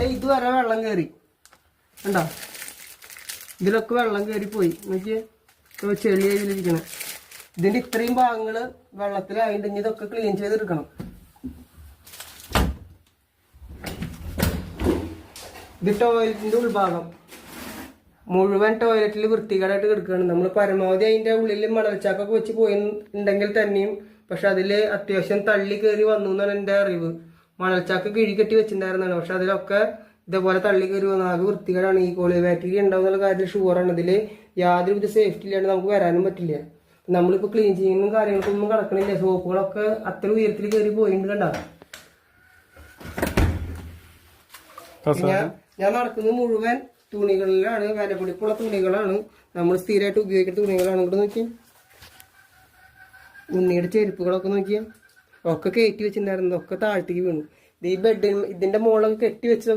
ഇവിടെ ഇതുവരെ വെള്ളം കയറി കണ്ടോ? ഇതിലൊക്കെ വെള്ളം കയറി പോയി. നോക്കിയേ. ചെളിയായിരിക്കണം ഇതിന്റെ ഇത്രയും ഭാഗങ്ങൾ വെള്ളത്തിലായിട്ട് ഇനി ഇതൊക്കെ ക്ലീൻ ചെയ്തെടുക്കണം. ഇത് ടോയ്ലറ്റിന്റെ ഉൾഭാഗം. മുഴുവൻ ടോയ്ലറ്റിൽ വൃത്തികേടായിട്ട് കിടക്കുകയാണ് നമ്മൾ പരമാവധി അതിന്റെ ഉള്ളിൽ മണൽച്ചാക്കൊക്കെ വെച്ച് പോയി ഉണ്ടെങ്കിൽ തന്നെയും പക്ഷെ അതിൽ അത്യാവശ്യം തള്ളി കയറി വന്നു എന്നാണ് എന്റെ അറിവ്. മണൽച്ചാക്ക് കിഴി കെട്ടി വെച്ചിട്ടുണ്ടായിരുന്നാണ് പക്ഷെ അതിലൊക്കെ ഇതേപോലെ തള്ളി കയറി വന്നു ആകെ വൃത്തികേടാണ് ഈ കോളി. ബാക്ടീരിയ ഉണ്ടാവും എന്നുള്ള കാര്യത്തിൽ ഷുവറാണ് ഇതിൽ യാതൊരുവിധ സേഫ്റ്റി ഇല്ലാണ്ട് നമുക്ക് വരാനും പറ്റില്ല. നമ്മളിപ്പോൾ ക്ലീൻ ചെയ്യുന്ന കാര്യങ്ങൾക്കൊന്നും കിടക്കണില്ല സോപ്പുകളൊക്കെ അത്ര ഉയരത്തിൽ കയറി പോയിട്ടുണ്ട് കണ്ടാ? ഞാൻ നടക്കുന്നത് മുഴുവൻ തുണികളിലാണ്. വിലപിടിപ്പുള്ള തുണികളാണ്. നമ്മൾ സ്ഥിരമായിട്ട് ഉപയോഗിക്കുന്ന തുണികളാണ്. ഇവിടെ നോക്കിയാൽ ഉണ്ണിയുടെ ചെരുപ്പുകളൊക്കെ നോക്കിയാൽ ഒക്കെ കയറ്റി വെച്ചിട്ടുണ്ടായിരുന്നു. ഒക്കെ താഴ്ത്തേക്ക് വീണു. ഇത് ഈ ബെഡിൽ ഇതിന്റെ മുകളൊക്കെ കെട്ടി വെച്ച